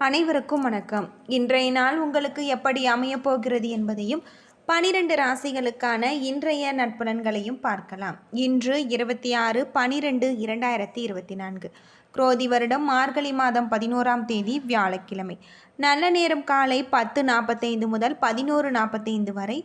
அனைவருக்கும் வணக்கம். இன்றைய நாள் உங்களுக்கு எப்படி அமையப் போகிறது என்பதையும் பனிரெண்டு ராசிகளுக்கான இன்றைய நட்பலன்களையும் பார்க்கலாம். இன்று இருபத்தி ஆறு பனிரெண்டு இரண்டாயிரத்தி இருபத்தி நான்கு. குரோதி வருடம் மார்கழி மாதம் பதினோராம் தேதி வியாழக்கிழமை. நல்ல நேரம் காலை பத்து நாற்பத்தைந்து முதல் பதினோரு நாற்பத்தைந்து வரை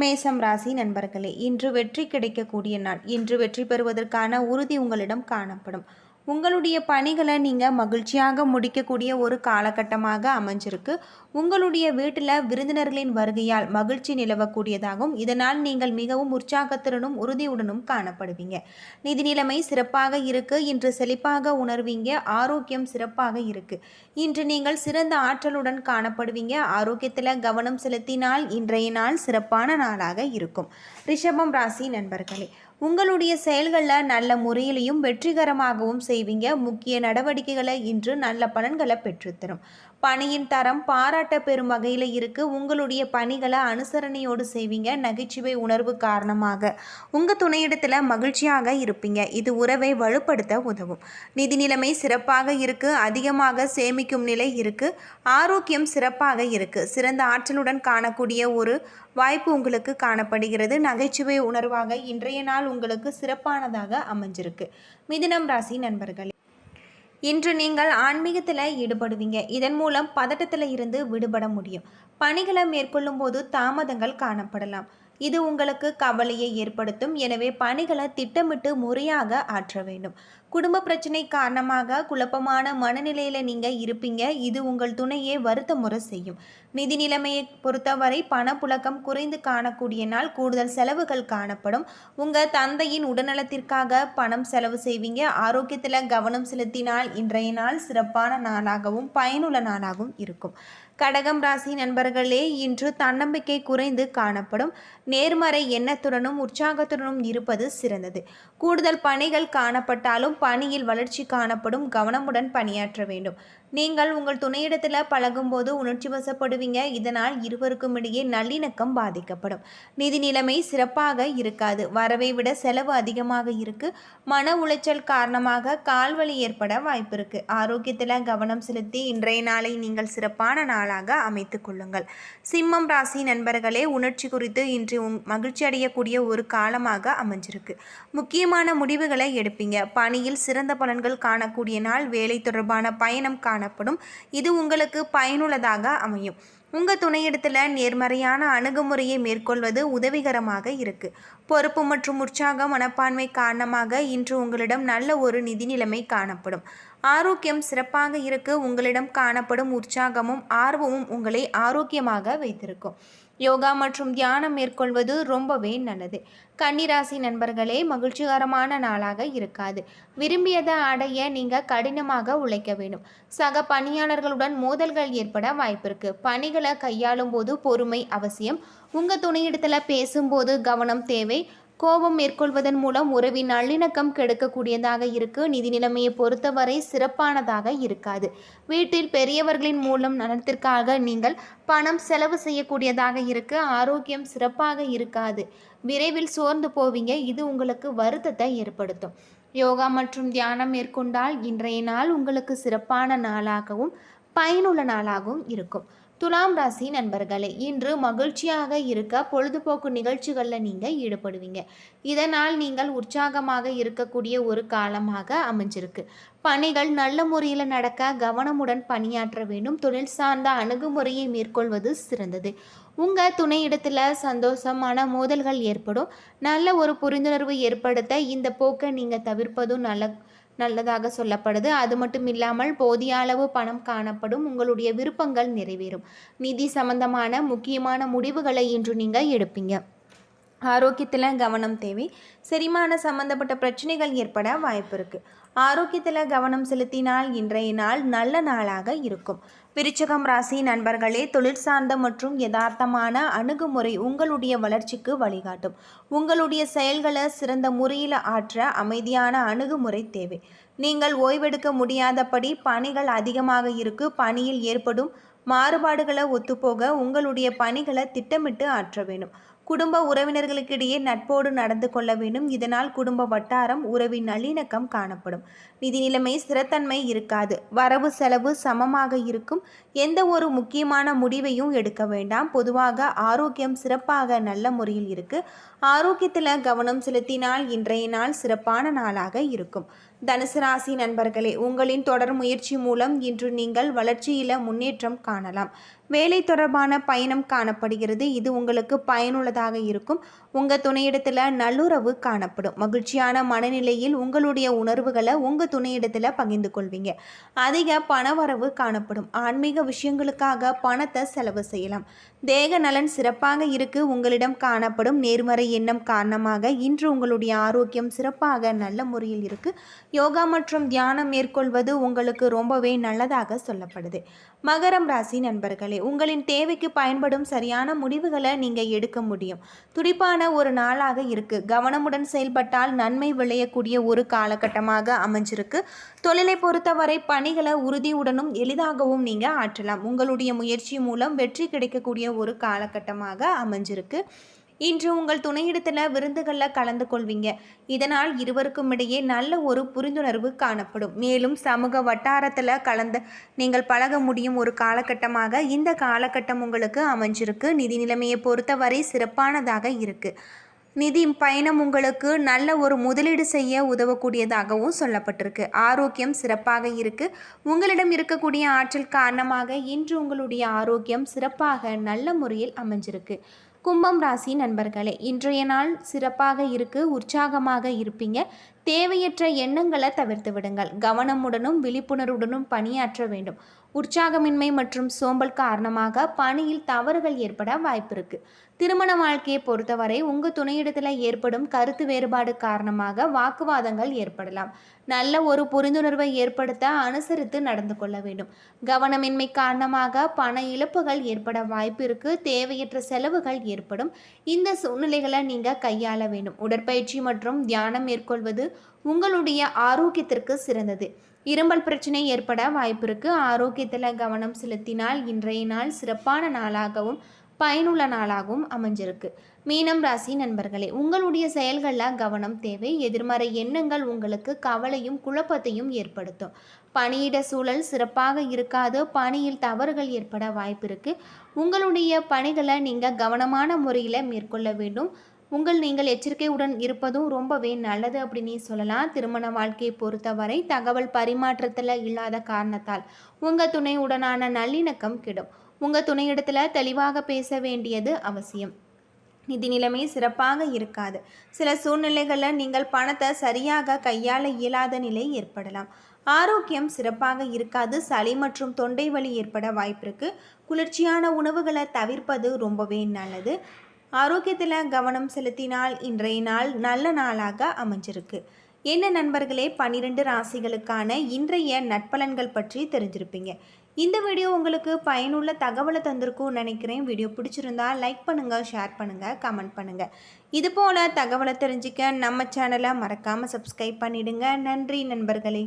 மேசம் ராசி நண்பர்களே இன்று வெற்றி கிடைக்கக்கூடிய நாள். இன்று வெற்றி பெறுவதற்கான உறுதி உங்களிடம் காணப்படும். உங்களுடைய பணிகளை நீங்கள் மகிழ்ச்சியாக முடிக்கக்கூடிய ஒரு காலகட்டமாக அமைஞ்சிருக்கு. உங்களுடைய வீட்டில் விருந்தினர்களின் வருகையால் மகிழ்ச்சி நிலவக்கூடியதாகவும் இதனால் நீங்கள் மிகவும் உற்சாகத்துடனும் உறுதியுடனும் காணப்படுவீங்க. நிதி நிலைமை சிறப்பாக இருக்கு. இன்று செழிப்பாக உணர்வீங்க. ஆரோக்கியம் சிறப்பாக இருக்கு. இன்று நீங்கள் சிறந்த ஆற்றலுடன் காணப்படுவீங்க. ஆரோக்கியத்தில் கவனம் செலுத்தினால் இன்றைய நாள் சிறப்பான நாளாக இருக்கும். ரிஷபம் ராசி நண்பர்களே உங்களுடைய செயல்களில் நல்ல முறையிலையும் வெற்றிகரமாகவும் செய்வீங்க. முக்கிய நடவடிக்கைகளை இன்று நல்ல பலன்களை பெற்றுத்தரும். பணியின் தரம் பாராட்ட பெறும் வகையில் இருக்கு. உங்களுடைய பணிகளை அனுசரணையோடு செய்வீங்க. நகைச்சுவை உணர்வு காரணமாக உங்கள் துணையிடத்தில் மகிழ்ச்சியாக இருப்பீங்க. இது உறவை வலுப்படுத்த உதவும். நிதி நிலைமை சிறப்பாக இருக்கு. அதிகமாக சேமிக்கும் நிலை இருக்கு. ஆரோக்கியம் சிறப்பாக இருக்கு. சிறந்த ஆற்றலுடன் காணக்கூடிய ஒரு வாய்ப்பு உங்களுக்கு காணப்படுகிறது. நகைச்சுவை உணர்வாக இன்றைய நாள் உங்களுக்கு சிறப்பானதாக அமைஞ்சிருக்கு. மிதுனம் ராசி நண்பர்களே. இன்று நீங்கள் ஆன்மீகத்தில் ஈடுபடுவீங்க. இதன் மூலம் பதட்டத்தில் இருந்து விடுபட முடியும். பணிகளை மேற்கொள்ளும் போது தாமதங்கள் காணப்படலாம். இது உங்களுக்கு கவலையை ஏற்படுத்தும். எனவே பணிகளை திட்டமிட்டு முறையாக ஆற்ற வேண்டும். குடும்ப பிரச்சனை காரணமாக குழப்பமான மனநிலையில் நீங்கள் இருப்பீங்க. இது உங்கள் துணையை வருத்த முறை செய்யும். நிதி நிலைமையை பொறுத்தவரை பணப்புழக்கம் குறைந்து காணக்கூடிய நாள் கூடுதல் செலவுகள் காணப்படும். உங்கள் தந்தையின் உடல்நலத்திற்காக பணம் செலவு செய்வீங்க. ஆரோக்கியத்தில் கவனம் செலுத்தினால் இன்றைய நாள் சிறப்பான நாளாகவும் பயனுள்ள நாளாகவும் இருக்கும். கடகம் ராசி நண்பர்களே இன்று தன்னம்பிக்கை குறைந்து காணப்படும். நேர்மறை எண்ணத்துடனும் உற்சாகத்துடனும் இருப்பது சிறந்தது. கூடுதல் பணிகள் காணப்பட்டாலும் பணியில் வளர்ச்சி காணப்படும். கவனமுடன் பணியாற்ற வேண்டும். நீங்கள் உங்கள் துணையிடத்தில் பழகும்போது உணர்ச்சி வசப்படுவீங்க. இதனால் இருவருக்கும் இடையே நல்லிணக்கம் பாதிக்கப்படும். நிதி நிலைமை சிறப்பாக இருக்காது. வரவை விட செலவு அதிகமாக இருக்கு. மன உளைச்சல் காரணமாக கால்வலி ஏற்பட வாய்ப்பு இருக்கு. ஆரோக்கியத்தில் கவனம் செலுத்தி இன்றைய நாளை நீங்கள் சிறப்பான நாளாக அமைத்து கொள்ளுங்கள். சிம்மம் ராசி நண்பர்களே உணர்ச்சி குறித்து இன்று உங் மகிழ்ச்சி அடையக்கூடிய ஒரு காலமாக அமைஞ்சிருக்கு. முக்கியமான முடிவுகளை எடுப்பீங்க. பணியில் சிறந்த பலன்கள் காணக்கூடிய நாள். வேலை தொடர்பான பயணம் காணப்படும். இது உங்களுக்கு பயனுள்ளதாக அமையும். உங்கள் துணையிடத்தில் நேர்மறையான அணுகுமுறையை மேற்கொள்வது உதவிகரமாக இருக்கு. பொறுப்பு மற்றும் உற்சாக மனப்பான்மை காரணமாக இன்று உங்களிடம் நல்ல ஒரு நிதி நிலைமை காணப்படும். ஆரோக்கியம் சிறப்பாக இருக்கு. உங்களிடம் காணப்படும் உற்சாகமும் ஆர்வமும் உங்களை ஆரோக்கியமாக வைத்திருக்கும். யோகா மற்றும் தியானம் மேற்கொள்வது ரொம்பவே நல்லது. கன்னிராசி நண்பர்களே மகிழ்ச்சிகரமான நாளாக இருக்காது. விரும்பியதை அடைய நீங்கள் கடினமாக உழைக்க வேண்டும். சக பணியாளர்களுடன் மோதல்கள் ஏற்பட வாய்ப்பிருக்கு பணிகளை கையாளும் போது பொறுமை அவசியம். உங்கள் துணையிடத்தில் பேசும்போது கவனம் தேவை. கோபம் மேற்கொள்வதன் மூலம் உறவின் நல்லிணக்கம் கெடுக்கக்கூடியதாக இருக்கு. நிதி நிலைமையை பொறுத்தவரை சிறப்பானதாக இருக்காது. வீட்டில் பெரியவர்களின் மூலம் நலத்திற்காக நீங்கள் பணம் செலவு செய்யக்கூடியதாக இருக்கு. ஆரோக்கியம் சிறப்பாக இருக்காது. விரைவில் சோர்ந்து போவீங்க. இது உங்களுக்கு வருத்தத்தை ஏற்படுத்தும். யோகா மற்றும் தியானம் மேற்கொண்டால் இன்றைய நாள் உங்களுக்கு சிறப்பான நாளாகவும் பயனுள்ள நாளாகவும் இருக்கும். துலாம் ராசி நண்பர்களே இன்று மகிழ்ச்சியாக இருக்க பொழுதுபோக்கு நிகழ்ச்சிகளில் நீங்கள் ஈடுபடுவீங்க. இதனால் நீங்கள் உற்சாகமாக இருக்கக்கூடிய ஒரு காலமாக அமைஞ்சிருக்கு. பணிகள் நல்ல முறையில் நடக்க கவனமுடன் பணியாற்ற வேண்டும். தொழில் சார்ந்த அணுகுமுறையை மேற்கொள்வது சிறந்தது. உங்கள் துணையிடத்தில் சந்தோஷமான மோதல்கள் ஏற்படும். நல்ல ஒரு புரிந்துணர்வு ஏற்படுத்த இந்த போக்கை நீங்கள் தவிர்ப்பதும் நல்ல நல்லதாக சொல்லப்படுது. அது மட்டும் இல்லாமல் போதிய அளவு பணம் காணப்படும். உங்களுடைய விருப்பங்கள் நிறைவேறும். நிதி சம்பந்தமான முக்கியமான முடிவுகளை இன்று நீங்கள் எடுப்பீங்க. ஆரோக்கியத்தில் கவனம் தேவை. செரிமான சம்பந்தப்பட்ட பிரச்சனைகள் ஏற்பட வாய்ப்பு இருக்குது ஆரோக்கியத்தில் கவனம் செலுத்தினால் இன்றைய நாள் நல்ல நாளாக இருக்கும். விருச்சகம் ராசி நண்பர்களே தொழில் சார்ந்த மற்றும் யதார்த்தமான அணுகுமுறை உங்களுடைய வளர்ச்சிக்கு வழிகாட்டும். உங்களுடைய செயல்களை சிறந்த முறையில் ஆற்ற அமைதியான அணுகுமுறை தேவை. நீங்கள் ஓய்வெடுக்க முடியாதபடி பணிகள் அதிகமாக இருக்கு. பணியில் ஏற்படும் மாறுபாடுகளை ஒத்துப்போக உங்களுடைய பணிகளை திட்டமிட்டு ஆற்ற வேண்டும். குடும்ப உறவினர்களுக்கிடையே நட்போடு நடந்து கொள்ள வேண்டும். இதனால் குடும்ப வட்டாரம் உறவின் நல்லிணக்கம் காணப்படும். நிதி நிலைமை ஸ்திரத்தன்மை இருக்காது. வரவு செலவு சமமாக இருக்கும். எந்த ஒரு முக்கியமான முடிவையும் எடுக்க வேண்டாம். பொதுவாக ஆரோக்கியம் சிறப்பாக நல்ல முறையில் இருக்கு. ஆரோக்கியத்தில் கவனம் செலுத்தினால் இன்றைய நாள் சிறப்பான நாளாக இருக்கும். தனுசு ராசி நண்பர்களே உங்களின் தொடர் முயற்சி மூலம் இன்று நீங்கள் வளர்ச்சியில் முன்னேற்றம் காணலாம். வேலை தொடர்பான பயணம் காணப்படுகிறது. இது உங்களுக்கு பயனுள்ளதாக இருக்கும். உங்கள் துணையிடத்தில் நல்லுறவு காணப்படும். மகிழ்ச்சியான மனநிலையில் உங்களுடைய உணர்வுகளை உங்கள் துணையிடத்தில் பகிர்ந்து கொள்வீங்க. அதிக பணவரவு காணப்படும். ஆன்மீக விஷயங்களுக்காக பணத்தை செலவு செய்யலாம். தேக நலன் சிறப்பாக இருக்கு. உங்களிடம் காணப்படும் நேர்மறை எண்ணம் காரணமாக இன்று உங்களுடைய ஆரோக்கியம் சிறப்பாக நல்ல முறையில் இருக்குது யோகா மற்றும் தியானம் மேற்கொள்வது உங்களுக்கு ரொம்பவே நல்லதாக சொல்லப்படுது. மகரம் ராசி நண்பர்களே உங்களின் தேவைக்கு பயன்படும் சரியான முடிவுகளை நீங்கள் எடுக்க முடியும். துடிப்பான ஒரு நாளாக இருக்குது கவனமுடன் செயல்பட்டால் நன்மை விளையக்கூடிய ஒரு காலகட்டமாக அமைஞ்சிருக்கு. தொழிலை பொறுத்தவரை பணிகளை உறுதியுடனும் எளிதாகவும் நீங்கள் ஆற்றலாம். உங்களுடைய முயற்சி மூலம் வெற்றி கிடைக்கக்கூடிய ஒரு காலகட்டமாக அமைஞ்சிருக்கு. இன்று உங்கள் துணையிடத்தில் விருந்துகளில் கலந்து கொள்வீங்க. இதனால் இருவருக்கும் இடையே நல்ல ஒரு புரிந்துணர்வு காணப்படும். மேலும் சமூக வட்டாரத்தில் கலந்து நீங்கள் பழக முடியும் ஒரு காலகட்டமாக இந்த காலகட்டம் உங்களுக்கு அமைஞ்சிருக்கு. நிதி நிலைமையை பொறுத்தவரை சிறப்பானதாக இருக்குது நிதி பயணம் உங்களுக்கு நல்ல ஒரு முதலீடு செய்ய உதவக்கூடியதாகவும் சொல்லப்பட்டிருக்கு. ஆரோக்கியம் சிறப்பாக இருக்குது உங்களிடம் இருக்கக்கூடிய ஆற்றல் காரணமாக இன்று உங்களுடைய ஆரோக்கியம் சிறப்பாக நல்ல முறையில் அமைஞ்சிருக்கு. கும்பம் ராசி நண்பர்களே இன்றைய நாள் சிறப்பாக இருக்கு உற்சாகமாக இருப்பீங்க. தேவையற்ற எண்ணங்களை தவிர்த்து விடுங்கள். கவனமுடனும் விழிப்புணர்வுடனும் பணியாற்ற வேண்டும். உற்சாகமின்மை மற்றும் சோம்பல் காரணமாக பணியில் தவறுகள் ஏற்பட வாய்ப்பிருக்கு திருமண வாழ்க்கையை பொறுத்தவரை உங்கள் துணையிடத்தில் ஏற்படும் கருத்து வேறுபாடு காரணமாக வாக்குவாதங்கள் ஏற்படலாம். நல்ல ஒரு புரிந்துணர்வை ஏற்படுத்த அனுசரித்து நடந்து கொள்ள வேண்டும். கவனமின்மை காரணமாக பண இழப்புகள் ஏற்பட வாய்ப்பிருக்கு தேவையற்ற செலவுகள் ஏற்படும். இந்த சூழ்நிலைகளை நீங்கள் கையாள வேண்டும். உடற்பயிற்சி மற்றும் தியானம் மேற்கொள்வது உங்களுடைய ஆரோக்கியத்திற்கு சிறந்தது. இரும்பல் பிரச்சனை ஏற்பட வாய்ப்பிருக்கு. ஆரோக்கியத்தில் கவனம் செலுத்தினால் இன்றைய நாள் சிறப்பான நாளாகவும் பயனுள்ள நாளாகவும் அமைஞ்சிருக்கு. மீனம் ராசி நண்பர்களே உங்களுடைய செயல்களில் கவனம் தேவை. எதிர்மறை எண்ணங்கள் உங்களுக்கு கவலையும் குழப்பத்தையும் ஏற்படுத்தும். பணியிட சூழல் சிறப்பாக இருக்காது. பணியில் தவறுகள் ஏற்பட வாய்ப்பு இருக்குது உங்களுடைய பணிகளை நீங்கள் கவனமான முறையில் மேற்கொள்ள வேண்டும். உங்கள் நீங்கள் எச்சரிக்கையுடன் இருப்பதும் ரொம்பவே நல்லது அப்படின்னு சொல்லலாம். திருமண வாழ்க்கையை பொறுத்தவரை தகவல் பரிமாற்றத்தில் இல்லாத காரணத்தால் உங்கள் துணையுடனான நல்லிணக்கம் கிடும். உங்கள் துணையிடத்தில் தெளிவாக பேச வேண்டியது அவசியம். நிதி நிலைமை சிறப்பாக இருக்காது. சில சூழ்நிலைகளில் நீங்கள் பணத்தை சரியாக கையாள இயலாத நிலை ஏற்படலாம். ஆரோக்கியம் சிறப்பாக இருக்காது. சளி மற்றும் தொண்டை வலி ஏற்பட வாய்ப்பிருக்கு. குளிர்ச்சியான உணவுகளை தவிர்ப்பது ரொம்பவே நல்லது. ஆரோக்கியத்தில் கவனம் செலுத்தினால் இன்றைய நாள் நல்ல நாளாக அமைஞ்சிருக்கு. என்ன நண்பர்களே? பன்னிரெண்டு ராசிகளுக்கான இன்றைய நட்பலன்கள் பற்றி தெரிஞ்சிருப்பீங்க. இந்த வீடியோ உங்களுக்கு பயனுள்ள தகவலை தந்திருக்கும்னு நினைக்கிறேன். வீடியோ பிடிச்சிருந்தா லைக் பண்ணுங்கள் ஷேர் பண்ணுங்கள் கமெண்ட் பண்ணுங்கள் இது போல் தகவலை தெரிஞ்சுக்க நம்ம சேனலை மறக்காமல் சப்ஸ்கிரைப் பண்ணிவிடுங்க நன்றி நண்பர்களே.